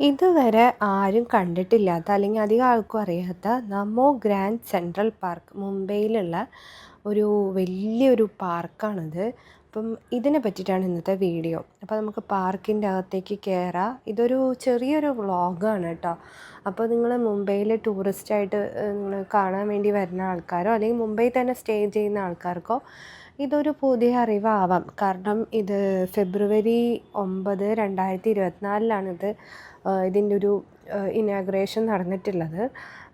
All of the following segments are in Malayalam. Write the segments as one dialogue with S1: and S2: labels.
S1: ഇതുവരെ ആരും കണ്ടിട്ടില്ലാത്ത അല്ലെങ്കിൽ അധികം ആൾക്കും അറിയാത്ത നമോ ഗ്രാൻഡ് സെൻട്രൽ പാർക്ക് മുംബൈയിലുള്ള ഒരു വലിയൊരു പാർക്കാണിത്. അപ്പം ഇതിനെ പറ്റിയിട്ടാണ് ഇന്നത്തെ വീഡിയോ. അപ്പോൾ നമുക്ക് പാർക്കിന്റെ അകത്തേക്ക് കയറാം. ഇതൊരു ചെറിയൊരു വ്ളോഗാണ് കേട്ടോ. അപ്പോൾ നിങ്ങൾ മുംബൈയിൽ ടൂറിസ്റ്റായിട്ട് നിങ്ങൾ കാണാൻ വേണ്ടി വരുന്ന ആൾക്കാരോ അല്ലെങ്കിൽ മുംബൈ തന്നെ സ്റ്റേ ചെയ്യുന്ന ആൾക്കാർക്കോ ഇതൊരു പുതിയ അറിവാവാം. കാരണം ഇത് ഫെബ്രുവരി ഒമ്പത് രണ്ടായിരത്തി ഇരുപത്തിനാലിലാണിത് ഇതിന്റെ ഒരു ഇനാഗ്രേഷൻ നടന്നിട്ടുള്ളത്.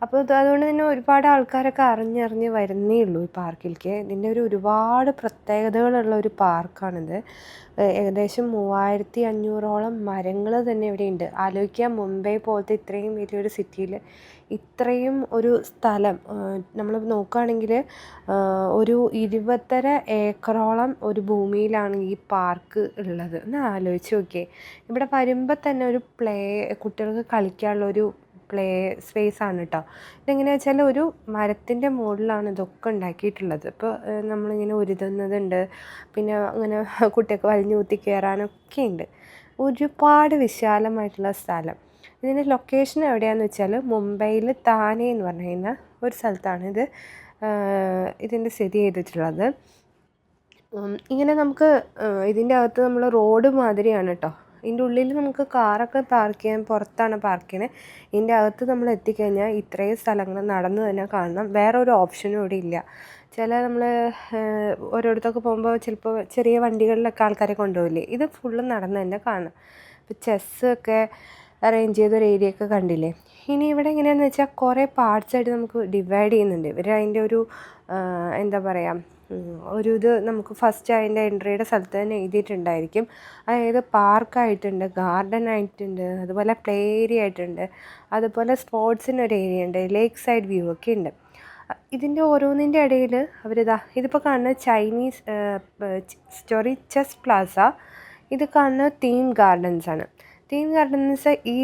S1: അപ്പോൾ അതുകൊണ്ട് തന്നെ ഒരുപാട് ആൾക്കാരൊക്കെ അറിഞ്ഞറിഞ്ഞ് വരുന്നേ ഉള്ളൂ ഈ പാർക്കിലേക്ക് ഇതിന്റെ ഒരു ഒരുപാട് പ്രത്യേകതകളുള്ള ഒരു പാർക്കാണിത്. ഏകദേശം മൂവായിരത്തി അഞ്ഞൂറോളം മരങ്ങൾ തന്നെ ഇവിടെയുണ്ട് ആലോചിക്കുക മുംബൈ പോലത്തെ ഇത്രയും വലിയൊരു സിറ്റിയിൽ ഇത്രയും ഒരു സ്ഥലം നമ്മൾ നോക്കുകയാണെങ്കിൽ ഒരു ഇരുപത്തര ഏക്കറോളം ഒരു ഭൂമിയിലാണ് ഈ പാർക്ക് ഉള്ളത്. എന്ന് ആലോചിച്ച് നോക്കിയേ. ഇവിടെ വരുമ്പോൾ തന്നെ ഒരു പ്ലേ കുട്ടികൾക്ക് കളിക്കാനുള്ള ഒരു പ്ലേ സ്പേസ് ആണ് കേട്ടോ ഇതെങ്ങനെയാ വെച്ചാൽ ഒരു മരത്തിന്റെ മുകളിലാണ് ഇതൊക്കെ ഉണ്ടാക്കിയിട്ടുള്ളത്. ഇപ്പോൾ നമ്മളിങ്ങനെ ഉരുതുന്നതുണ്ട്. പിന്നെ അങ്ങനെ കുട്ടിയൊക്കെ വലിഞ്ഞു കയറാനൊക്കെ ഉണ്ട്. ഒരുപാട് വിശാലമായിട്ടുള്ള സ്ഥലം. ഇതിന്റെ ലൊക്കേഷൻ എവിടെയാണെന്ന് വെച്ചാൽ മുംബൈയിൽ താനെ എന്ന് പറയുന്ന ഒരു സ്ഥലത്താണ് ഇത് ഇതിന്റെ സ്ഥിതി ചെയ്തിട്ടുള്ളത്. ഇങ്ങനെ നമുക്ക് ഇതിന്റെ അകത്ത് നമ്മൾ റോഡ് മാതിരിയാണ് കേട്ടോ ഇതിന്റെ ഉള്ളിൽ നമുക്ക് കാറൊക്കെ പാർക്ക് ചെയ്യാൻ പുറത്താണ് പാർക്ക് ചെയ്യുന്നത് ഇതിന്റെ അകത്ത് നമ്മൾ എത്തിക്കഴിഞ്ഞാൽ ഇത്രയും സ്ഥലങ്ങൾ നടന്നു തന്നെ കാണണം. വേറെ ഒരു ഓപ്ഷനും ഇവിടെ ഇല്ല. ചില നമ്മൾ ഓരോരുത്തൊക്കെ പോകുമ്പോൾ ചിലപ്പോൾ ചെറിയ വണ്ടികളിലൊക്കെ ആൾക്കാരെ കൊണ്ടുപോകില്ലേ ഇത് ഫുള്ള് നടന്ന് തന്നെ കാണാം ഇപ്പോൾ ചെസ്സൊക്കെ അറേഞ്ച് ചെയ്തൊരു ഏരിയ ഒക്കെ കണ്ടില്ലേ? ഇനി ഇവിടെ എങ്ങനെയാണെന്ന് വെച്ചാൽ കുറേ പാർട്സ് ആയിട്ട് നമുക്ക് ഡിവൈഡ് ചെയ്യുന്നുണ്ട്. ഇവർ അതിന്റെ ഒരു എന്താ പറയുക ഒരു ഇത് നമുക്ക് ഫസ്റ്റ് അതിന്റെ എൻട്രിയുടെ സ്ഥലത്ത് തന്നെ എഴുതിയിട്ടുണ്ടായിരിക്കും. അതായത് പാർക്കായിട്ടുണ്ട് ഗാർഡൻ ആയിട്ടുണ്ട് അതുപോലെ പ്ലേ ഏരിയ ആയിട്ടുണ്ട് അതുപോലെ സ്പോർട്സിനൊരു ഏരിയ ഉണ്ട് ലേക്ക് സൈഡ് വ്യൂ ഒക്കെ ഉണ്ട്. ഇതിന്റെ ഓരോന്നിന്റെ ഇടയിൽ അവരിതാ ഇതിപ്പോൾ കാണുന്ന ചൈനീസ് സ്റ്റോറി ചെസ് പ്ലാസ ഇത് കാണുന്ന തീം ഗാർഡൻസ് ആണ്. തീം ഗാർഡൻസ് ഈ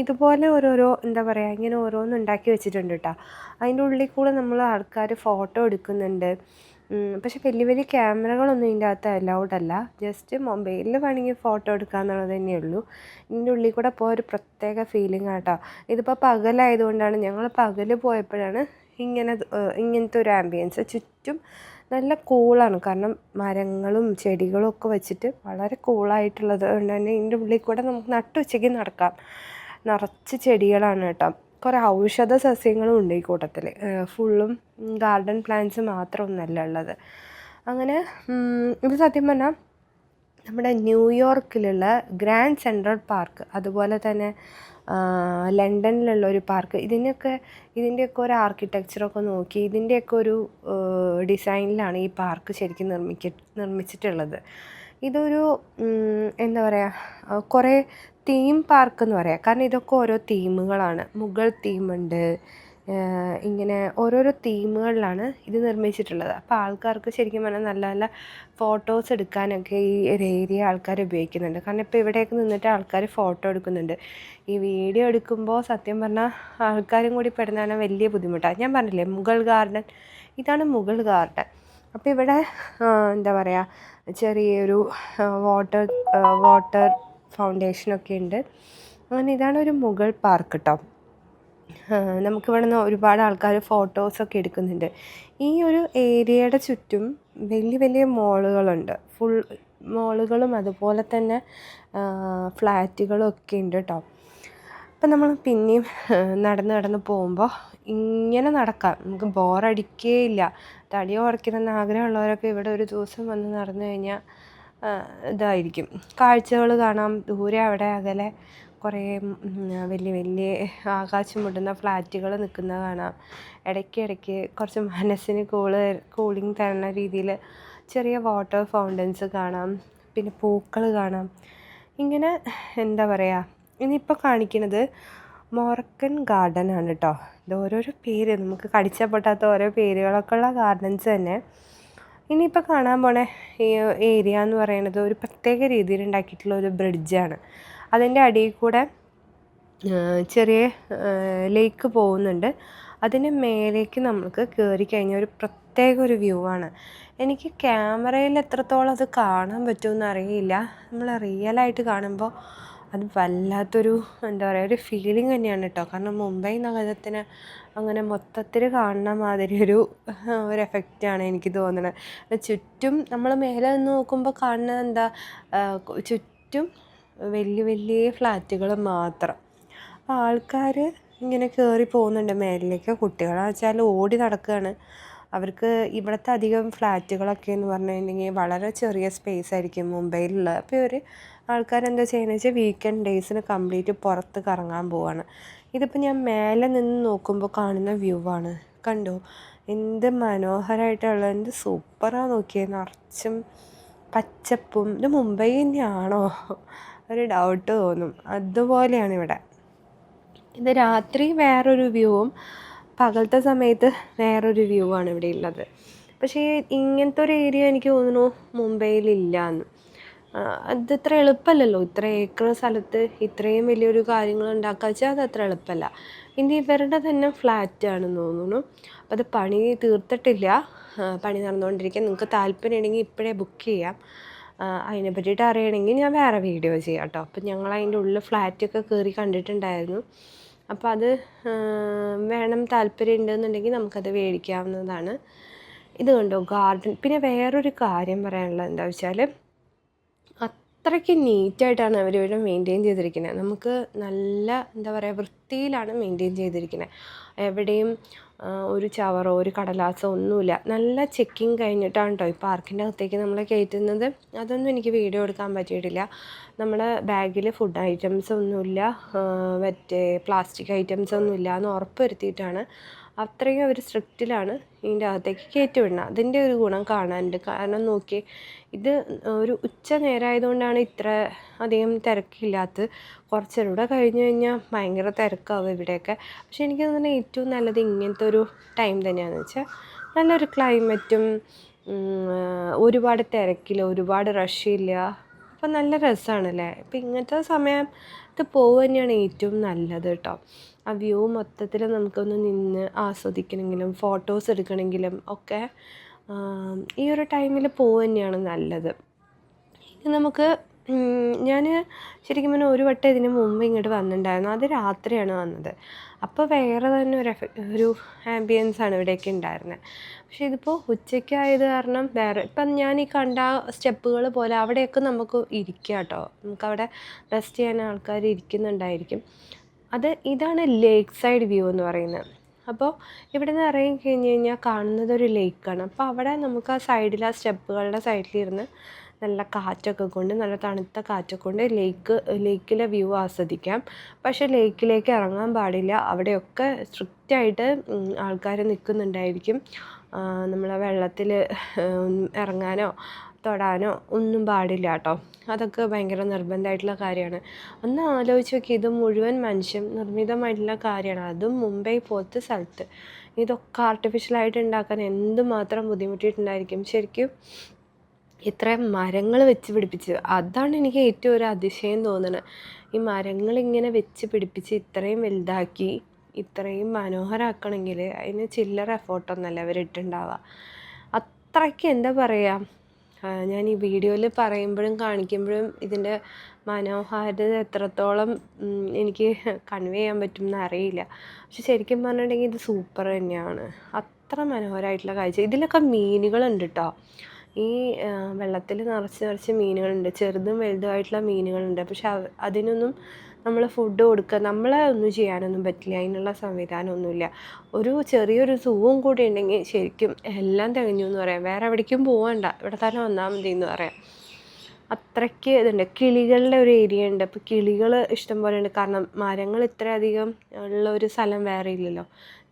S1: ഇതുപോലെ ഓരോരോ എന്താ പറയുക ഇങ്ങനെ ഓരോന്ന് ഉണ്ടാക്കി വെച്ചിട്ടുണ്ട് കേട്ടോ അതിന്റെ ഉള്ളിൽ കൂടെ നമ്മൾ ആൾക്കാർ ഫോട്ടോ എടുക്കുന്നുണ്ട്. പക്ഷെ വലിയ വലിയ ക്യാമറകളൊന്നും ഇതിന്റെ അകത്ത് അലൗഡ് അല്ല. ജസ്റ്റ് മൊബൈലിൽ വേണമെങ്കിൽ ഫോട്ടോ എടുക്കുക എന്നുള്ളത് തന്നെ ഉള്ളൂ. ഇതിന്റെ ഉള്ളിൽ കൂടെ പോയ ഒരു പ്രത്യേക ഫീലിംഗ് ആട്ടോ. ഇതിപ്പോൾ പകലായതുകൊണ്ടാണ് ഞങ്ങൾ പകൽ പോയപ്പോഴാണ് ഇങ്ങനെ ഇങ്ങനത്തെ ഒരു ആംബിയൻസ് ചുറ്റും നല്ല കൂളാണ് കാരണം മരങ്ങളും ചെടികളും ഒക്കെ വെച്ചിട്ട് വളരെ കൂളായിട്ടുള്ളത് കൊണ്ട് തന്നെ ഇതിന്റെ ഉള്ളിൽ കൂടെ നമുക്ക് നട്ടുച്ചയ്ക്ക് നടക്കാം. നിറച്ച് ചെടികളാണ് കേട്ടോ. കുറേ ഔഷധ സസ്യങ്ങളും ഉണ്ട് ഈ കൂട്ടത്തിൽ ഫുള്ളും ഗാർഡൻ പ്ലാന്റ്സ് മാത്രമൊന്നുമല്ല ഉള്ളത്. അങ്ങനെ ഇത് സത്യം പറഞ്ഞാൽ നമ്മുടെ ന്യൂയോർക്കിലുള്ള ഗ്രാൻഡ് സെൻട്രൽ പാർക്ക് അതുപോലെ തന്നെ ലണ്ടനിലുള്ള ഒരു പാർക്ക് ഇതിനൊക്കെ ഇതിന്റെയൊക്കെ ഒരു ആർക്കിടെക്ചറൊക്കെ നോക്കി ഇതിന്റെയൊക്കെ ഒരു ഡിസൈനിലാണ് ഈ പാർക്ക് ശരിക്കും നിർമ്മിക്ക നിർമ്മിച്ചിട്ടുള്ളത്. ഇതൊരു എന്താ പറയുക കുറേ തീം പാർക്ക് എന്ന് പറയാം. കാരണം ഇതൊക്കെ ഓരോ തീമുകളാണ് മുഗൾ തീമുണ്ട് ഇങ്ങനെ ഓരോരോ തീമുകളിലാണ് ഇത് നിർമ്മിച്ചിട്ടുള്ളത്. അപ്പോൾ ആൾക്കാർക്ക് ശരിക്കും പറഞ്ഞാൽ നല്ല നല്ല ഫോട്ടോസ് എടുക്കാനൊക്കെ ഈ ഒരു ഏരിയ ആൾക്കാർ ഉപയോഗിക്കുന്നുണ്ട്. കാരണം ഇപ്പോൾ ഇവിടെയൊക്കെ നിന്നിട്ട് ആൾക്കാർ ഫോട്ടോ എടുക്കുന്നുണ്ട്. ഈ വീഡിയോ എടുക്കുമ്പോൾ സത്യം പറഞ്ഞാൽ ആൾക്കാരും കൂടി പെടുന്നതാണ് വലിയ ബുദ്ധിമുട്ടാണ് ഞാൻ പറഞ്ഞില്ലേ മുഗൾ ഗാർഡൻ ഇതാണ് മുഗൾ ഗാർഡൻ അപ്പോൾ ഇവിടെ എന്താ പറയുക ചെറിയൊരു വാട്ടർ വാട്ടർ ഫൗണ്ടേഷനൊക്കെ ഉണ്ട്. അങ്ങനെ ഇതാണ് ഒരു മുഗൾ പാർക്ക് കേട്ടോ നമുക്ക് ഇവിടെ നിന്ന് ഒരുപാട് ആൾക്കാർ ഫോട്ടോസൊക്കെ എടുക്കുന്നുണ്ട്. ഈ ഒരു ഏരിയയുടെ ചുറ്റും വലിയ വലിയ മോളുകളുണ്ട് ഫുൾ മോളുകളും അതുപോലെ തന്നെ ഫ്ലാറ്റുകളും ഒക്കെ ഉണ്ട് കേട്ടോ അപ്പം നമ്മൾ പിന്നെയും നടന്ന് നടന്ന് പോകുമ്പോൾ ഇങ്ങനെ നടക്കാം. നമുക്ക് ബോറടിക്കേയില്ല തടി ഉറക്കണമെന്ന് ആഗ്രഹമുള്ളവരൊക്കെ ഇവിടെ ഒരു ദിവസം വന്ന് നടന്നു കഴിഞ്ഞാൽ ഇതായിരിക്കും. കാഴ്ചകൾ കാണാം. ദൂരെ അവിടെ അകലെ കുറേ വലിയ വലിയ ആകാശം മുട്ടുന്ന ഫ്ലാറ്റുകൾ നിൽക്കുന്നത് കാണാം. ഇടയ്ക്ക് ഇടയ്ക്ക് കുറച്ച് മനസ്സിന് കൂൾ കൂളിംഗ് തരുന്ന രീതിയിൽ ചെറിയ വാട്ടർ ഫൗണ്ടൻസ് കാണാം. പിന്നെ പൂക്കൾ കാണാം. ഇങ്ങനെ എന്താ പറയുക ഇനിയിപ്പോൾ കാണിക്കുന്നത് മൊറക്കൻ ഗാർഡൻ ആണ് കേട്ടോ. ഇത് ഓരോരോ പേര് നമുക്ക് കടിച്ചാൽ പൊട്ടാത്ത ഓരോ പേരുകളൊക്കെ ഉള്ള ഗാർഡൻസ് തന്നെ. ഇനിയിപ്പോൾ കാണാൻ പോണ ഈ ഏരിയ എന്ന് പറയുന്നത് ഒരു പ്രത്യേക രീതിയിൽ ഉണ്ടാക്കിയിട്ടുള്ള ഒരു ബ്രിഡ്ജാണ് അതിന്റെ അടിയിൽ കൂടെ ചെറിയ ലേക്ക് പോകുന്നുണ്ട്. അതിന് മേലേക്ക് നമുക്ക് കയറി കഴിഞ്ഞ ഒരു പ്രത്യേക ഒരു വ്യൂ ആണ്. എനിക്ക് ക്യാമറയിൽ എത്രത്തോളം അത് കാണാൻ പറ്റുമെന്ന് അറിയില്ല. നമ്മൾ റിയലായിട്ട് കാണുമ്പോൾ അത് വല്ലാത്തൊരു എന്താ പറയുക ഒരു ഫീലിംഗ് തന്നെയാണ് കേട്ടോ കാരണം മുംബൈ നഗരത്തിന് അങ്ങനെ മൊത്തത്തിൽ കാണുന്ന മാതിരി ഒരു ഒരു എഫക്റ്റാണ് എനിക്ക് തോന്നുന്നത് ചുറ്റും നമ്മൾ മേലെ നിന്ന് നോക്കുമ്പോൾ കാണുന്നത് എന്താ ചുറ്റും വലിയ വലിയ ഫ്ലാറ്റുകൾ മാത്രം. അപ്പോൾ ആൾക്കാർ ഇങ്ങനെ കയറി പോകുന്നുണ്ട് മേലിലേക്ക്. കുട്ടികളെന്ന് വെച്ചാൽ ഓടി നടക്കുകയാണ് അവർക്ക് ഇവിടുത്തെ അധികം ഫ്ലാറ്റുകളൊക്കെ എന്ന് പറഞ്ഞിട്ടുണ്ടെങ്കിൽ വളരെ ചെറിയ സ്പേസ് ആയിരിക്കും മുംബൈയിലുള്ളത് അപ്പോൾ ഇവർ ആൾക്കാരെന്താ ചെയ്യുന്നത് വെച്ചാൽ വീക്കെൻഡ് ഡേയ്സിന് കംപ്ലീറ്റ് പുറത്ത് കറങ്ങാൻ പോവാണ്. ഇതിപ്പോൾ ഞാൻ മേലെ നിന്ന് നോക്കുമ്പോൾ കാണുന്ന വ്യൂ ആണ്. കണ്ടോ? എന്ത് മനോഹരമായിട്ടുള്ള എന്ത് സൂപ്പറാണ് നോക്കിയത് നിറച്ചും പച്ചപ്പും. ഇത് മുംബൈ തന്നെയാണോ? ഒരു ഡൗട്ട് തോന്നും. അതുപോലെയാണ് ഇവിടെ. ഇത് രാത്രി വേറൊരു വ്യൂവും പകലത്തെ സമയത്ത് വേറൊരു വ്യൂ ആണ് ഇവിടെ ഉള്ളത്. പക്ഷേ ഇങ്ങനത്തെ ഒരു ഏരിയ എനിക്ക് തോന്നുന്നു മുംബൈയിലില്ല എന്ന് അത് എളുപ്പമല്ലല്ലോ? ഇത്ര ഏക്കർ സ്ഥലത്ത് ഇത്രയും വലിയൊരു കാര്യങ്ങൾ ഉണ്ടാക്കുക വെച്ചാൽ അത് അത്ര എളുപ്പമല്ല. ഇനി ഇവരുടെ തന്നെ ഫ്ലാറ്റ് ആണെന്ന് തോന്നുന്നു. അപ്പോൾ അത് പണി തീർത്തിട്ടില്ല. പണി നടന്നുകൊണ്ടിരിക്കുക നിങ്ങൾക്ക് താല്പര്യം ഉണ്ടെങ്കിൽ ഇപ്പോഴേ ബുക്ക് ചെയ്യാം. അതിനെ പറ്റിയിട്ട് അറിയണമെങ്കിൽ ഞാൻ വേറെ വീഡിയോ ചെയ്യാം കേട്ടോ. അപ്പം ഞങ്ങൾ അതിന്റെ ഉള്ളിൽ ഫ്ലാറ്റൊക്കെ കയറി കണ്ടിട്ടുണ്ടായിരുന്നു. അപ്പോൾ അത് വേണം താല്പര്യം ഉണ്ടെന്നുണ്ടെങ്കിൽ നമുക്കത് മേടിക്കാവുന്നതാണ്. ഇത് കണ്ടോ ഗാർഡൻ പിന്നെ വേറൊരു കാര്യം പറയാനുള്ളത് എന്താ വെച്ചാൽ അത്രയ്ക്ക് നീറ്റായിട്ടാണ് അവർ ഇവിടെ മെയിന്റെയിൻ ചെയ്തിരിക്കുന്നത് നമുക്ക് നല്ല എന്താ പറയുക വൃത്തിയിലാണ് മെയിന്റെയിൻ ചെയ്തിരിക്കുന്നത് എവിടെയും ഒരു ചവറോ ഒരു കടലാസോ ഒന്നുമില്ല. നല്ല ചെക്കിങ് കഴിഞ്ഞിട്ടാണ് കേട്ടോ ഈ പാർക്കിന്റെ അകത്തേക്ക് നമ്മൾ കയറ്റുന്നത്. അതൊന്നും എനിക്ക് വീഡിയോ എടുക്കാൻ പറ്റിയിട്ടില്ല. നമ്മുടെ ബാഗിൽ ഫുഡ് ഐറ്റംസ് ഒന്നുമില്ല. മറ്റേ പ്ലാസ്റ്റിക് ഐറ്റംസ് ഒന്നുമില്ല എന്ന് ഉറപ്പ് വരുത്തിയിട്ടാണ് അത്രയും അവർ സ്ട്രിക്റ്റിലാണ് ഇതിന്റെ അകത്തേക്ക് കയറ്റി അതിന്റെ ഒരു ഗുണം കാണാനുണ്ട്. കാരണം നോക്കി ഇത് ഒരു ഉച്ച നേരമായതുകൊണ്ടാണ് ഇത്ര അധികം തിരക്കില്ലാത്തത്. കുറച്ചുകൂടെ കഴിഞ്ഞ് കഴിഞ്ഞാൽ ഭയങ്കര തിരക്കാവും ഇവിടെയൊക്കെ. പക്ഷേ എനിക്ക് തോന്നുന്നത് ഏറ്റവും നല്ലത് ഇങ്ങനത്തെ ഒരു ടൈം തന്നെയാണെന്ന് വെച്ചാൽ നല്ലൊരു ക്ലൈമറ്റും ഒരുപാട് തിരക്കില്ല ഒരുപാട് റഷില്ല അപ്പം നല്ല രസമാണല്ലേ ഇപ്പം ഇങ്ങനത്തെ സമയത്ത് പോവുക തന്നെയാണ് ഏറ്റവും നല്ലത് കേട്ടോ ആ വ്യൂ മൊത്തത്തിൽ നമുക്കൊന്ന് നിന്ന് ആസ്വദിക്കണമെങ്കിലും ഫോട്ടോസ് എടുക്കണമെങ്കിലും ഒക്കെ ഈ ഒരു ടൈമിൽ പോവുക തന്നെയാണ് നല്ലത്. നമുക്ക് ഞാൻ ശരിക്കും പറഞ്ഞാൽ ഒരു വട്ടം ഇതിന് മുമ്പ് ഇങ്ങോട്ട് വന്നിട്ടുണ്ടായിരുന്നു അത് രാത്രിയാണ് വന്നത്. അപ്പോൾ വേറെ തന്നെ ഒരു എഫ ഒരു ആംബിയൻസ് ആണ് ഇവിടെയൊക്കെ ഉണ്ടായിരുന്നത് പക്ഷേ ഇതിപ്പോൾ ഉച്ചയ്ക്കായത് കാരണം വേറെ ഇപ്പം ഞാൻ ഈ കണ്ട സ്റ്റെപ്പുകൾ പോലെ അവിടെയൊക്കെ നമുക്ക് ഇരിക്കാം കേട്ടോ നമുക്കവിടെ റെസ്റ്റ് ചെയ്യാൻ ആൾക്കാർ ഇരിക്കുന്നുണ്ടായിരിക്കും. അത് ഇതാണ് ലേക്ക് സൈഡ് വ്യൂ എന്ന് പറയുന്നത് അപ്പോൾ ഇവിടെ നിന്ന് ഇറങ്ങി കഴിഞ്ഞ് കഴിഞ്ഞാൽ കാണുന്നത് ഒരു ലേക്കാണ് അപ്പോൾ അവിടെ നമുക്ക് ആ സൈഡിൽ ആ സ്റ്റെപ്പുകളുടെ സൈഡിലിരുന്ന് നല്ല കാറ്റൊക്കെ കൊണ്ട് നല്ല തണുത്ത കാറ്റൊക്കെ കൊണ്ട് ലേക്ക് ലേക്കിലെ വ്യൂ ആസ്വദിക്കാം. പക്ഷേ ലേക്കിലേക്ക് ഇറങ്ങാൻ പാടില്ല. അവിടെയൊക്കെ സ്ട്രിക്റ്റായിട്ട് ആൾക്കാർ നിൽക്കുന്നുണ്ടായിരിക്കും. നമ്മളെ വെള്ളത്തിൽ ഇറങ്ങാനോ തൊടാനോ ഒന്നും പാടില്ല കേട്ടോ. അതൊക്കെ ഭയങ്കര നിർബന്ധമായിട്ടുള്ള കാര്യമാണ്. ഒന്ന് ആലോചിച്ച് നോക്കി ഇത് മുഴുവൻ മനുഷ്യൻ നിർമ്മിതമായിട്ടുള്ള കാര്യമാണ്. അതും മുംബൈ പോലത്തെ സ്ഥലത്ത്. ഇതൊക്കെ ആർട്ടിഫിഷ്യലായിട്ട് ഉണ്ടാക്കാൻ എന്തുമാത്രം ബുദ്ധിമുട്ടിയിട്ടുണ്ടായിരിക്കും? ശരിക്കും ഇത്രയും മരങ്ങൾ വെച്ച് പിടിപ്പിച്ച് അതാണ് എനിക്ക് ഏറ്റവും ഒരു അതിശയം തോന്നുന്നത്. ഈ മരങ്ങളിങ്ങനെ വെച്ച് പിടിപ്പിച്ച് ഇത്രയും വലുതാക്കി ഇത്രയും മനോഹരമാക്കണമെങ്കിൽ അതിന് ചില്ലറ എഫോർട്ടൊന്നുമല്ല അവരിട്ടുണ്ടാവുക അത്രയ്ക്ക് എന്താ പറയുക ഞാൻ ഈ വീഡിയോയിൽ പറയുമ്പോഴും കാണിക്കുമ്പോഴും ഇതിന്റെ മനോഹാരിത എത്രത്തോളം എനിക്ക് കൺവേ ചെയ്യാൻ പറ്റും എന്ന് അറിയില്ല. പക്ഷെ ശരിക്കും പറഞ്ഞിട്ടുണ്ടെങ്കിൽ ഇത് സൂപ്പർ തന്നെയാണ്. അത്ര മനോഹരമായിട്ടുള്ള കാഴ്ച. ഇതിലൊക്കെ മീനുകളുണ്ട് കേട്ടോ ഈ വെള്ളത്തിൽ നിറച്ച് നിറച്ച് മീനുകളുണ്ട്. ചെറുതും വലുതുമായിട്ടുള്ള മീനുകളുണ്ട്. പക്ഷെ അതിനൊന്നും നമ്മൾ ഫുഡ് കൊടുക്കുക നമ്മളെ ഒന്നും ചെയ്യാനൊന്നും പറ്റില്ല. അതിനുള്ള സംവിധാനമൊന്നുമില്ല. ഒരു ചെറിയൊരു സൂവും കൂടി ഉണ്ടെങ്കിൽ ശരിക്കും എല്ലാം തികഞ്ഞു എന്ന് പറയാം. വേറെ എവിടേക്കും പോകണ്ട ഇവിടെ തന്നെ വന്നാൽ മതി എന്ന് പറയാം. അത്രയ്ക്ക് ഇതുണ്ട്. കിളികളുടെ ഒരു ഏരിയ ഉണ്ട്. അപ്പോൾ കിളികൾ ഇഷ്ടം പോലെ ഉണ്ട് കാരണം മരങ്ങൾ ഇത്രയധികം ഉള്ള ഒരു സ്ഥലം വേറെ ഇല്ലല്ലോ.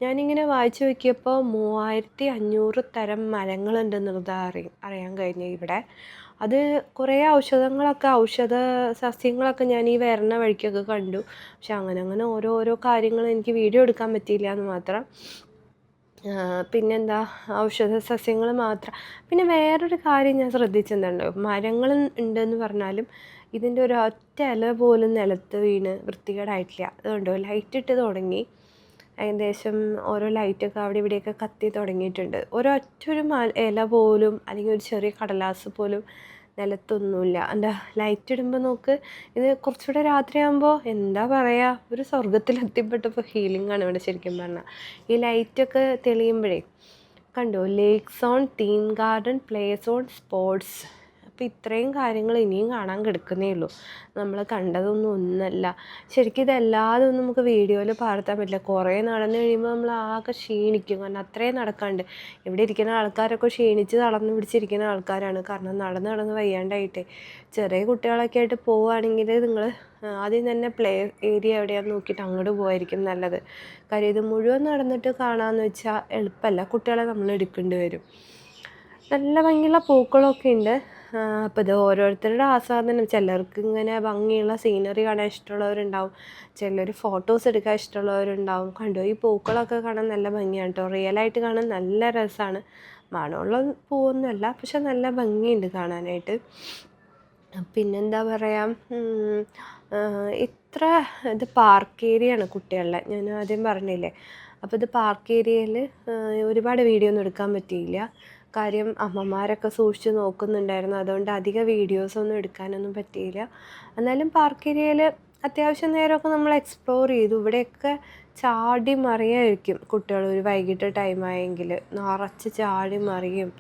S1: ഞാനിങ്ങനെ വായിച്ചു നോക്കിയപ്പോൾ മൂവായിരത്തി അഞ്ഞൂറ് തരം മരങ്ങളുണ്ടെന്നുള്ളത് അറി അറിയാൻ കഴിഞ്ഞു ഇവിടെ. അത് കുറേ ഔഷധങ്ങളൊക്കെ ഔഷധ സസ്യങ്ങളൊക്കെ ഞാൻ ഈ വരണ വഴിക്കൊക്കെ കണ്ടു. പക്ഷെ അങ്ങനെ അങ്ങനെ ഓരോ ഓരോ കാര്യങ്ങൾ എനിക്ക് വീഡിയോ എടുക്കാൻ പറ്റിയില്ല എന്ന് മാത്രം. പിന്നെന്താ? ഔഷധ സസ്യങ്ങൾ മാത്രം. പിന്നെ വേറൊരു കാര്യം ഞാൻ ശ്രദ്ധിച്ചെന്തുണ്ട് മരങ്ങൾ ഉണ്ടെന്ന് പറഞ്ഞാലും ഇതിന്റെ ഒരു ഒറ്റ ഇല പോലും നിലത്ത് വീണ് വൃത്തികേടായിട്ടില്ല. അതുകൊണ്ടോ? ലൈറ്റ് ഇട്ട് തുടങ്ങി. ഏകദേശം ഓരോ ലൈറ്റൊക്കെ അവിടെ ഇവിടെയൊക്കെ കത്തി തുടങ്ങിയിട്ടുണ്ട്. ഒരൊറ്റ ഒരു ഇല പോലും അല്ലെങ്കിൽ ഒരു ചെറിയ കടലാസ് പോലും നിലത്തൊന്നുമില്ല. എന്താ ലൈറ്റ് ഇടുമ്പോൾ നോക്ക് ഇത് കുറച്ചുകൂടെ രാത്രിയാകുമ്പോൾ എന്താ പറയുക ഒരു സ്വർഗത്തിലെത്തിപ്പെട്ടപ്പോൾ ഫീലിംഗ് ആണ് ഇവിടെ ശരിക്കും പറഞ്ഞാൽ ഈ ലൈറ്റൊക്കെ തെളിയുമ്പോഴേ കണ്ടോ lakes on theme garden place on sports അപ്പോൾ ഇത്രയും കാര്യങ്ങൾ ഇനിയും കാണാൻ കിടക്കുന്നേ ഉള്ളൂ. നമ്മൾ കണ്ടതൊന്നും ഒന്നല്ല. ശരിക്കും ഇതല്ലാതെ ഒന്നും നമുക്ക് വീഡിയോയിൽ പകർത്താൻ പറ്റില്ല. കുറേ നടന്നു കഴിയുമ്പോൾ നമ്മൾ ആകെ ക്ഷീണിക്കും. കാരണം അത്രയും നടക്കാണ്ട്. ഇവിടെ ഇരിക്കുന്ന ആൾക്കാരൊക്കെ ക്ഷീണിച്ച് നടന്നു പിടിച്ചിരിക്കുന്ന ആൾക്കാരാണ്. കാരണം നടന്ന് നടന്ന് വയ്യാണ്ടായിട്ടേ. ചെറിയ കുട്ടികളൊക്കെ ആയിട്ട് പോവുകയാണെങ്കിൽ നിങ്ങൾ ആദ്യം തന്നെ പ്ലേ ഏരിയ എവിടെയാണെന്ന് നോക്കിയിട്ട് അങ്ങോട്ട് പോകായിരിക്കും നല്ലത്. കാര്യം ഇത് മുഴുവൻ നടന്നിട്ട് കാണാമെന്ന് വെച്ചാൽ എളുപ്പമല്ല കുട്ടികളെ നമ്മൾ എടുക്കേണ്ടി വരും. നല്ല ഭംഗിയുള്ള പൂക്കളൊക്കെ ഉണ്ട്. അപ്പോൾ ഇത് ഓരോരുത്തരുടെ ആസ്വാദനം. ചിലർക്ക് ഇങ്ങനെ ഭംഗിയുള്ള സീനറി കാണാൻ ഇഷ്ടമുള്ളവരുണ്ടാവും. ചിലർ ഫോട്ടോസ് എടുക്കാൻ ഇഷ്ടമുള്ളവരുണ്ടാവും. കണ്ടോ? ഈ പൂക്കളൊക്കെ കാണാൻ നല്ല ഭംഗിയാണ് കേട്ടോ റിയലായിട്ട് കാണാൻ നല്ല രസമാണ് മണമുള്ള പൂവൊന്നുമല്ല പക്ഷെ നല്ല ഭംഗിയുണ്ട് കാണാനായിട്ട്. പിന്നെന്താ പറയുക ഇത്ര ഇത് പാർക്ക് ഏരിയയാണ് കുട്ടികളുടെ. ഞാൻ ആദ്യം പറഞ്ഞില്ലേ? അപ്പോൾ ഇത് പാർക്ക് ഏരിയയിൽ ഒരുപാട് വീഡിയോ ഒന്നും എടുക്കാൻ പറ്റിയില്ല. കാര്യം അമ്മമാരൊക്കെ സൂക്ഷിച്ച് നോക്കുന്നുണ്ടായിരുന്നു. അതുകൊണ്ട് അധിക വീഡിയോസൊന്നും എടുക്കാനൊന്നും പറ്റിയില്ല. എന്നാലും പാർക്ക് ഏരിയയിൽ അത്യാവശ്യം നേരമൊക്കെ നമ്മൾ എക്സ്പ്ലോർ ചെയ്തു. ഇവിടെയൊക്കെ ചാടി മറിയായിരിക്കും കുട്ടികൾ ഒരു വൈകിട്ട് ടൈം ആയെങ്കിൽ നിറച്ച് ചാടി മറിയും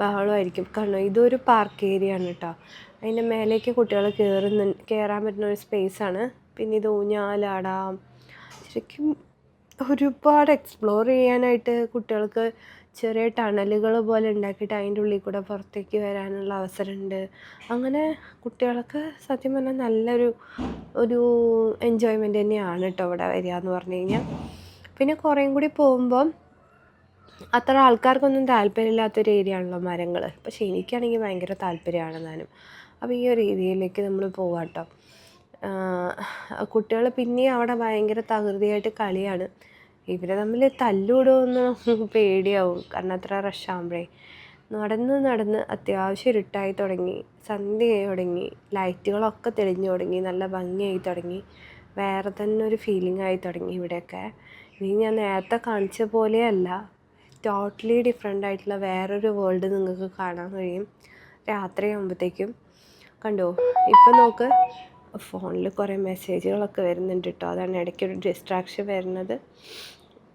S1: ബഹളമായിരിക്കും. കാരണം ഇതൊരു പാർക്ക് ഏരിയ ആണ് കേട്ടോ. അതിന്റെ മേലേക്ക് കുട്ടികൾ കയറുന്ന കയറാൻ പറ്റുന്ന ഒരു സ്പേസ് ആണ്. പിന്നെ ഇത് ഊഞ്ഞാലാടാം. ശരിക്കും ഒരുപാട് എക്സ്പ്ലോർ ചെയ്യാനായിട്ട് കുട്ടികൾക്ക് ചെറിയ ടണലുകൾ പോലെ ഉണ്ടാക്കിയിട്ട് അതിന്റെ ഉള്ളിൽ കൂടെ പുറത്തേക്ക് വരാനുള്ള അവസരമുണ്ട്. അങ്ങനെ കുട്ടികൾക്ക് സത്യം പറഞ്ഞാൽ നല്ലൊരു ഒരു എൻജോയ്മെന്റ് തന്നെയാണ് കേട്ടോ ഇവിടെ വരിക എന്ന് പറഞ്ഞു കഴിഞ്ഞാൽ. പിന്നെ കുറേയും കൂടി പോകുമ്പം അത്ര ആൾക്കാർക്കൊന്നും താല്പര്യമില്ലാത്തൊരു ഏരിയ ആണല്ലോ മരങ്ങൾ പക്ഷേ എനിക്കാണെങ്കിൽ ഭയങ്കര താല്പര്യമാണ് താനും അപ്പോൾ ഈ ഒരു ഏരിയയിലേക്ക് നമ്മൾ പോകാം കേട്ടോ കുട്ടികൾ പിന്നെയും അവിടെ ഭയങ്കര തകൃതിയായിട്ട് കളിയാണ്. ഇവരെ തമ്മിൽ തല്ലുകൂടുമെന്ന് പേടിയാവും. കാരണം അത്ര റഷാകുമ്പോഴേ നടന്ന് നടന്ന് അത്യാവശ്യം ഇരുട്ടായി തുടങ്ങി. സന്ധ്യയായി തുടങ്ങി. ലൈറ്റുകളൊക്കെ തെളിഞ്ഞു തുടങ്ങി. നല്ല ഭംഗിയായി തുടങ്ങി. വേറെ തന്നെ ഒരു ഫീലിംഗ് ആയി തുടങ്ങി ഇവിടെയൊക്കെ. ഇനി ഞാൻ നേരത്തെ കാണിച്ച പോലെയല്ല. ടോട്ടലി ഡിഫറെന്റ് ആയിട്ടുള്ള വേറൊരു വേൾഡ് നിങ്ങൾക്ക് കാണാൻ കഴിയും. രാത്രിയാകുമ്പോഴത്തേക്കും കണ്ടോ? ഇപ്പം നോക്ക്. ഫോണിൽ കുറേ മെസ്സേജുകളൊക്കെ വരുന്നുണ്ട് കേട്ടോ അതാണ് ഇടയ്ക്കൊരു ഡിസ്ട്രാക്ഷൻ വരുന്നത്.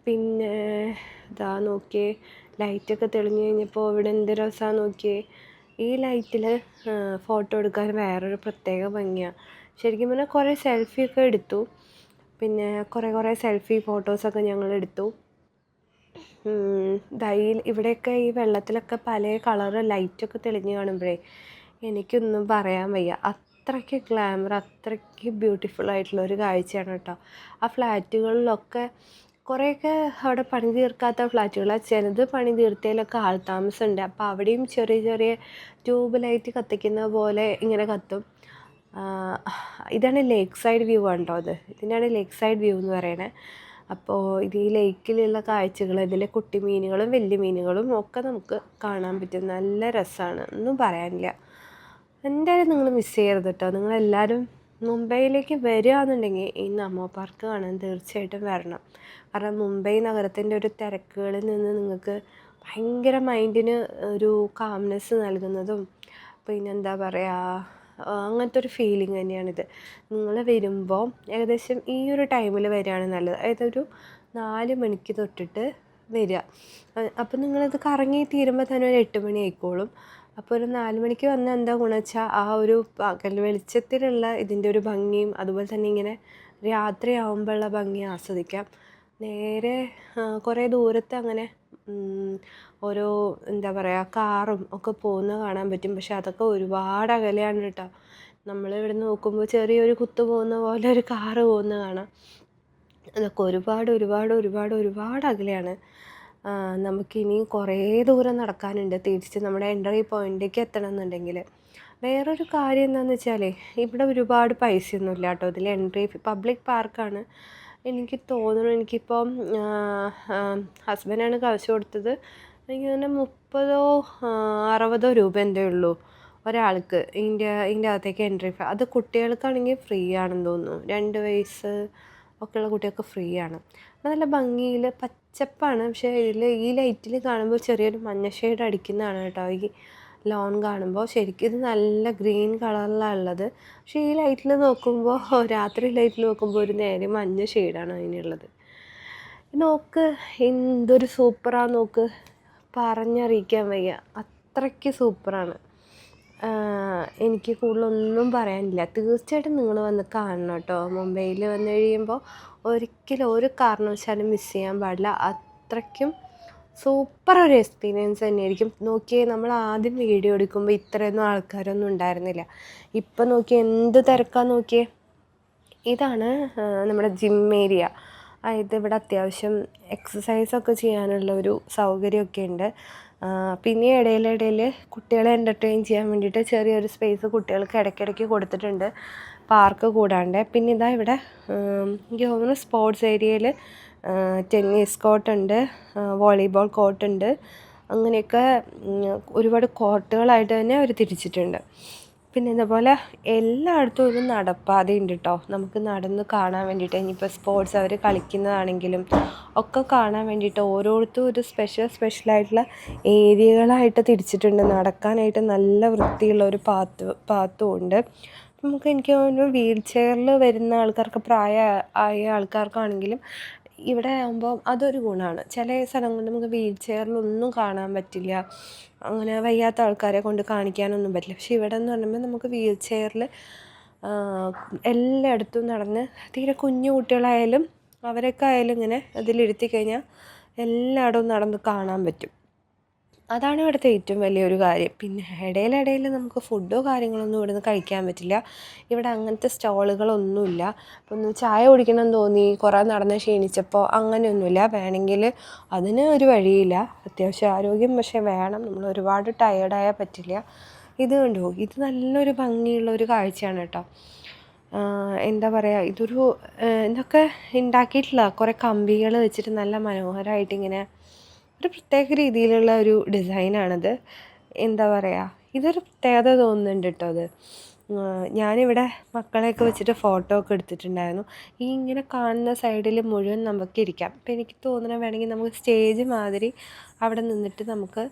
S1: പിന്നെ ഇതാ നോക്കിയേ ലൈറ്റൊക്കെ തെളിഞ്ഞു കഴിഞ്ഞപ്പോൾ ഇവിടെ എന്ത് രസമാണ് നോക്കിയേ. ഈ ലൈറ്റിൽ ഫോട്ടോ എടുക്കാൻ വേറൊരു പ്രത്യേക ഭംഗിയാണ് ശരിക്കും പറഞ്ഞാൽ കുറേ സെൽഫി ഒക്കെ എടുത്തു. പിന്നെ കുറേ കുറേ സെൽഫി ഫോട്ടോസൊക്കെ ഞങ്ങൾ എടുത്തു. ദൈ ഇവിടെയൊക്കെ ഈ വെള്ളത്തിലൊക്കെ പല കളറ് ലൈറ്റൊക്കെ തെളിഞ്ഞ് കാണുമ്പോഴേ എനിക്കൊന്നും പറയാൻ വയ്യ. അത്രയ്ക്ക് ഗ്ലാമർ അത്രയ്ക്ക് ബ്യൂട്ടിഫുൾ ആയിട്ടുള്ള ഒരു കാഴ്ചയാണ് കേട്ടോ. ആ ഫ്ലാറ്റുകളിലൊക്കെ കുറേയൊക്കെ അവിടെ പണി തീർക്കാത്ത ഫ്ലാറ്റുകളാണ് ചിലത് പണി തീർത്തതിലൊക്കെ ആൾ താമസമുണ്ട്. അപ്പോൾ അവിടെയും ചെറിയ ചെറിയ ട്യൂബ് ലൈറ്റ് കത്തിക്കുന്ന പോലെ ഇങ്ങനെ കത്തും. ഇതാണ് ലേക്ക് സൈഡ് വ്യൂ ഉണ്ടോ അത്? ഇതിനാണ് ലേക്ക് സൈഡ് വ്യൂ എന്ന് പറയുന്നത് അപ്പോൾ ഇത് ഈ ലേക്കിലുള്ള കാഴ്ചകൾ ഇതിലെ കുട്ടി മീനുകളും വലിയ മീനുകളും ഒക്കെ നമുക്ക് കാണാൻ പറ്റും. നല്ല രസമാണ് ഒന്നും പറയാനില്ല. എന്തായാലും നിങ്ങൾ മിസ് ചെയ്യരുത് കേട്ടോ നിങ്ങളെല്ലാവരും മുംബൈയിലേക്ക് വരികയാണെന്നുണ്ടെങ്കിൽ ഇന്ന് അമ്മ പാർക്ക് കാണാൻ തീർച്ചയായിട്ടും വരണം. കാരണം മുംബൈ നഗരത്തിന്റെ ഒരു തിരക്കുകളിൽ നിന്ന് നിങ്ങൾക്ക് ഭയങ്കര മൈൻഡിന് ഒരു കാംനെസ് നൽകുന്നതും പിന്നെ എന്താ പറയുക അങ്ങനത്തെ ഒരു ഫീലിംഗ് തന്നെയാണിത്. നിങ്ങൾ വരുമ്പോൾ ഏകദേശം ഈ ഒരു ടൈമിൽ വരികയാണ് നല്ലത്. അതായത് ഒരു നാല് മണിക്ക് തൊട്ടിട്ട് വരിക. അപ്പം നിങ്ങളിത് കറങ്ങി തീരുമ്പോൾ തന്നെ ഒരു എട്ട് മണി ആയിക്കോളും. അപ്പോൾ ഒരു നാല് മണിക്ക് വന്നാൽ എന്താ ഗുണം വെച്ചാൽ ആ ഒരു പകൽ വെളിച്ചത്തിലുള്ള ഇതിന്റെ ഒരു ഭംഗിയും അതുപോലെ തന്നെ ഇങ്ങനെ രാത്രിയാവുമ്പോഴുള്ള ഭംഗി ആസ്വദിക്കാം. നേരെ കുറേ ദൂരത്ത് അങ്ങനെ ഓരോ എന്താ പറയുക കാറും ഒക്കെ പോകുന്ന കാണാൻ പറ്റും. പക്ഷെ അതൊക്കെ ഒരുപാട് അകലെയാണ് കേട്ടോ. നമ്മൾ ഇവിടെ നോക്കുമ്പോൾ ചെറിയൊരു കുത്തു പോകുന്ന പോലെ ഒരു കാറ് പോകുന്ന കാണാം. അതൊക്കെ ഒരുപാട് ഒരുപാട് ഒരുപാട് ഒരുപാട് അകലെയാണ്. നമുക്കിനി കുറേ ദൂരം നടക്കാനുണ്ട്. തിരിച്ച് നമ്മുടെ എൻട്രി പോയിന്റേക്ക് എത്തണം എന്നുണ്ടെങ്കിൽ വേറൊരു കാര്യം എന്താണെന്ന് വെച്ചാൽ ഇവിടെ ഒരുപാട് പൈസയൊന്നും ഇല്ല കേട്ടോ. ഇതിൽ എൻട്രി പബ്ലിക് പാർക്കാണ് എനിക്ക് തോന്നുന്നു എനിക്കിപ്പോൾ ഹസ്ബൻഡാണ് കാശ് കൊടുത്തത് എനിക്ക് തന്നെ മുപ്പതോ അറുപതോ രൂപ എന്തേ ഉള്ളൂ ഒരാൾക്ക് ഇതിന്റെ ഇതിന്റെ അകത്തേക്ക് എൻട്രി അത് കുട്ടികൾക്കാണെങ്കിൽ ഫ്രീ ആണെന്ന് തോന്നുന്നു. രണ്ട് വയസ്സ് ഒക്കെയുള്ള കുട്ടികൾക്ക് ഫ്രീ ആണ് നല്ല ഭംഗിയിൽ പച്ചപ്പാണ്. പക്ഷേ ഇതിൽ ഈ ലൈറ്റിൽ കാണുമ്പോൾ ചെറിയൊരു മഞ്ഞ ഷെയ്ഡ് അടിക്കുന്നതാണ് കേട്ടോ. ഈ ലോൺ കാണുമ്പോൾ ശരിക്കും ഇത് നല്ല ഗ്രീൻ കളറിലാണ് ഉള്ളത്. പക്ഷേ ഈ ലൈറ്റിൽ നോക്കുമ്പോൾ രാത്രി ലൈറ്റിൽ നോക്കുമ്പോൾ ഒരു നേരെ മഞ്ഞ ഷെയ്ഡാണ് അതിനുള്ളത്. നോക്ക് എന്തൊരു സൂപ്പറാണ് നോക്ക്. പറഞ്ഞറിയിക്കാൻ വയ്യ. അത്രയ്ക്ക് സൂപ്പറാണ് എനിക്ക് കൂടുതലൊന്നും പറയാനില്ല. തീർച്ചയായിട്ടും നിങ്ങൾ വന്ന് കാണണം കേട്ടോ. മുംബൈയിൽ വന്ന് കഴിയുമ്പോൾ ഒരിക്കലും ഒരു കാരണവശാലും മിസ് ചെയ്യാൻ പാടില്ല. അത്രയ്ക്കും സൂപ്പർ ഒരു എക്സ്പീരിയൻസ് തന്നെയായിരിക്കും. നോക്കിയേ നമ്മൾ ആദ്യം വീഡിയോ എടുക്കുമ്പോൾ ഇത്രയൊന്നും ആൾക്കാരൊന്നും ഉണ്ടായിരുന്നില്ല. ഇപ്പം നോക്കിയേ എന്ത് തിരക്കാൻ നോക്കിയേ? ഇതാണ് നമ്മുടെ ജിം ഏരിയ അതായത് ഇവിടെ അത്യാവശ്യം എക്സസൈസൊക്കെ ചെയ്യാനുള്ള ഒരു സൗകര്യമൊക്കെ ഉണ്ട്. പിന്നെ ഇടയിലിടയിൽ കുട്ടികളെ എന്റർടൈൻ ചെയ്യാൻ വേണ്ടിയിട്ട് ചെറിയൊരു സ്പേസ് കുട്ടികൾക്ക് ഇടയ്ക്കിടയ്ക്ക് കൊടുത്തിട്ടുണ്ട്. പാർക്ക് കൂടാണ്ട്. പിന്നെ ഇതാ ഇവിടെ എനിക്ക് സ്പോർട്സ് ഏരിയയിൽ ടെന്നീസ് കോർട്ടുണ്ട് വോളിബോൾ കോർട്ടുണ്ട് അങ്ങനെയൊക്കെ ഒരുപാട് കോർട്ടുകളായിട്ട് തന്നെ അവർ തിരിച്ചിട്ടുണ്ട്. പിന്നെ ഇതേപോലെ എല്ലായിടത്തും ഒരു നടപ്പാതയുണ്ട് കേട്ടോ നമുക്ക് നടന്ന് കാണാൻ വേണ്ടിയിട്ട് ഇനിയിപ്പോൾ സ്പോർട്സ് അവർ കളിക്കുന്നതാണെങ്കിലും ഒക്കെ കാണാൻ വേണ്ടിയിട്ട് ഓരോരുത്തരും ഒരു സ്പെഷ്യൽ സ്പെഷ്യലായിട്ടുള്ള ഏരിയകളായിട്ട് തിരിച്ചിട്ടുണ്ട്. നടക്കാനായിട്ട് നല്ല വൃത്തിയുള്ള ഒരു പാത്ത് പാത്തും ഉണ്ട്. നമുക്ക് എനിക്ക് തോന്നുന്നു വീൽ ചെയറിൽ വരുന്ന ആൾക്കാർക്ക് പ്രായ ആയ ആൾക്കാർക്കാണെങ്കിലും ഇവിടെ ആകുമ്പോൾ അതൊരു ഗുണമാണ് ചില സ്ഥലങ്ങളിൽ നമുക്ക് വീൽ ചെയറിലൊന്നും കാണാൻ പറ്റില്ല. അങ്ങനെ വയ്യാത്ത ആൾക്കാരെ കൊണ്ട് കാണിക്കാനൊന്നും പറ്റില്ല. പക്ഷേ ഇവിടെ എന്ന് പറയുമ്പോൾ നമുക്ക് വീൽ ചെയറിൽ എല്ലായിടത്തും നടന്ന് തീരെ കുഞ്ഞു കുട്ടികളായാലും അവരൊക്കെ ആയാലും ഇങ്ങനെ അതിലിരുത്തി കഴിഞ്ഞാൽ എല്ലായിടവും നടന്ന് കാണാൻ പറ്റും. അതാണ് ഇവിടുത്തെ ഏറ്റവും വലിയൊരു കാര്യം. പിന്നെ ഇടയിലിടയിൽ നമുക്ക് ഫുഡോ കാര്യങ്ങളൊന്നും ഇവിടുന്ന് കഴിക്കാൻ പറ്റില്ല. ഇവിടെ അങ്ങനത്തെ സ്റ്റോളുകളൊന്നുമില്ല. അപ്പോൾ ഒന്ന് ചായ കുടിക്കണം എന്ന് തോന്നി കുറേ നടന്ന് ക്ഷീണിച്ചപ്പോൾ അങ്ങനെയൊന്നുമില്ല. വേണമെങ്കിൽ അതിന് ഒരു വഴിയില്ല. അത്യാവശ്യം ആരോഗ്യം പക്ഷേ വേണം. നമ്മൾ ഒരുപാട് ടയേർഡായാൽ പറ്റില്ല. ഇത് കണ്ടോ? ഇത് നല്ലൊരു ഭംഗിയുള്ള ഒരു കാഴ്ചയാണ് കേട്ടോ. എന്താ പറയുക ഇതൊരു ഇതൊക്കെ ഉണ്ടാക്കിയിട്ടുള്ള കുറേ കമ്പികൾ വെച്ചിട്ട് നല്ല മനോഹരമായിട്ട് ഇങ്ങനെ ഒരു പ്രത്യേക രീതിയിലുള്ള ഒരു ഡിസൈനാണത്. എന്താ പറയുക ഇതൊരു പ്രത്യേകത തോന്നുന്നുണ്ട് കേട്ടോ അത് ഞാനിവിടെ മക്കളെയൊക്കെ വെച്ചിട്ട് ഫോട്ടോ ഒക്കെ എടുത്തിട്ടുണ്ടായിരുന്നു. ഈ ഇങ്ങനെ കാണുന്ന സൈഡിൽ മുഴുവൻ നമുക്ക് ഇരിക്കാം അപ്പം എനിക്ക് തോന്നണ വേണമെങ്കിൽ നമുക്ക് സ്റ്റേജ് മാതിരി അവിടെ നിന്നിട്ട് നമുക്ക്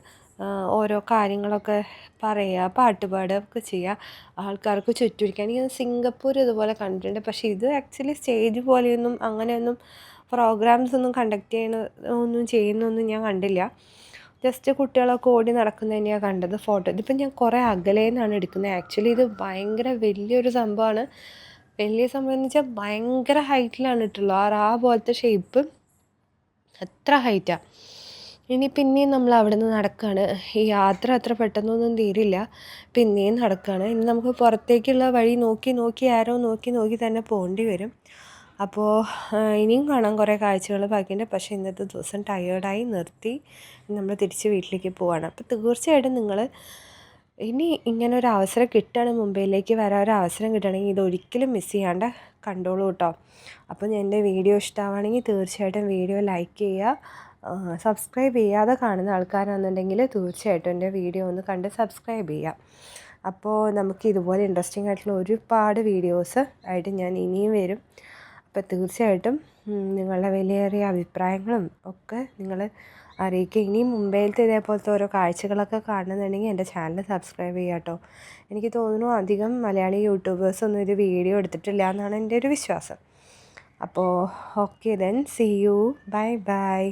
S1: ഓരോ കാര്യങ്ങളൊക്കെ പറയുക പാട്ട് പാടുക ഒക്കെ ചെയ്യുക ആൾക്കാർക്ക് ചുറ്റുമിരിക്കുക എനിക്ക് സിംഗപ്പൂർ ഇതുപോലെ കണ്ടിട്ടുണ്ട്. പക്ഷേ ഇത് ആക്ച്വലി സ്റ്റേജ് പോലെയൊന്നും അങ്ങനെയൊന്നും പ്രോഗ്രാംസ് ഒന്നും കണ്ടക്ട് ചെയ്യുന്ന ഒന്നും ചെയ്യുന്നൊന്നും ഞാൻ കണ്ടില്ല. ജസ്റ്റ് കുട്ടികളൊക്കെ ഓടി നടക്കുന്നത് തന്നെയാണ് കണ്ടത് ഫോട്ടോ ഇതിപ്പം ഞാൻ കുറേ അകലെ നിന്നാണ് എടുക്കുന്നത്. ആക്ച്വലി ഇത് ഭയങ്കര വലിയൊരു സംഭവമാണ്. വലിയ സംഭവം എന്ന് വെച്ചാൽ ഭയങ്കര ഹൈറ്റിലാണ് ഇട്ടുള്ളത് ആ റാ പോലത്തെ ഷേപ്പ് അത്ര ഹൈറ്റാണ് ഇനി പിന്നെയും നമ്മൾ അവിടെ നിന്ന് നടക്കുകയാണ് ഈ യാത്ര അത്ര പെട്ടെന്നൊന്നും തീരില്ല. പിന്നെയും നടക്കുകയാണ് ഇനി നമുക്ക് പുറത്തേക്കുള്ള വഴി നോക്കി നോക്കി ആരോ നോക്കി നോക്കി തന്നെ പോകേണ്ടി വരും. അപ്പോൾ ഇനിയും കാണാൻ കുറേ കാഴ്ചകൾ ബാക്കിയുണ്ട്. പക്ഷേ ഇന്നത്തെ ദിവസം ടയേർഡായി നിർത്തി നമ്മൾ തിരിച്ച് വീട്ടിലേക്ക് പോവാണ്. അപ്പോൾ തീർച്ചയായിട്ടും നിങ്ങൾ ഇനി ഇങ്ങനെ ഒരു അവസരം കിട്ടുകയാണ്. മുംബൈയിലേക്ക് വരാൻ ഒരു അവസരം കിട്ടുകയാണെങ്കിൽ ഇതൊരിക്കലും മിസ് ചെയ്യാണ്ട് കണ്ടോളൂ കേട്ടോ. അപ്പോൾ എന്റെ വീഡിയോ ഇഷ്ടമാണെങ്കിൽ തീർച്ചയായിട്ടും വീഡിയോ ലൈക്ക് ചെയ്യുക. സബ്സ്ക്രൈബ് ചെയ്യാതെ കാണുന്ന ആൾക്കാരാണെന്നുണ്ടെങ്കിൽ തീർച്ചയായിട്ടും എന്റെ വീഡിയോ ഒന്ന് കണ്ട് സബ്സ്ക്രൈബ് ചെയ്യുക. അപ്പോൾ നമുക്ക് ഇതുപോലെ ഇൻട്രസ്റ്റിംഗ് ആയിട്ടുള്ള ഒരുപാട് വീഡിയോസ് ആയിട്ട് ഞാൻ ഇനിയും വരും. അപ്പോൾ തീർച്ചയായിട്ടും നിങ്ങളുടെ വിലയേറിയ അഭിപ്രായങ്ങളും ഒക്കെ നിങ്ങൾ അറിയിക്കുക. ഇനിയും മുംബൈയിലത്തെ ഇതേപോലത്തെ ഓരോ കാഴ്ചകളൊക്കെ കാണുന്നുണ്ടെങ്കിൽ എന്റെ ചാനൽ സബ്സ്ക്രൈബ് ചെയ്യുക കേട്ടോ. എനിക്ക് തോന്നുന്നു അധികം മലയാളി യൂട്യൂബേഴ്സ് ഒന്നും ഇത് വീഡിയോ എടുത്തിട്ടില്ല എന്നാണ് എന്റെ ഒരു വിശ്വാസം. അപ്പോൾ okay then see you bye bye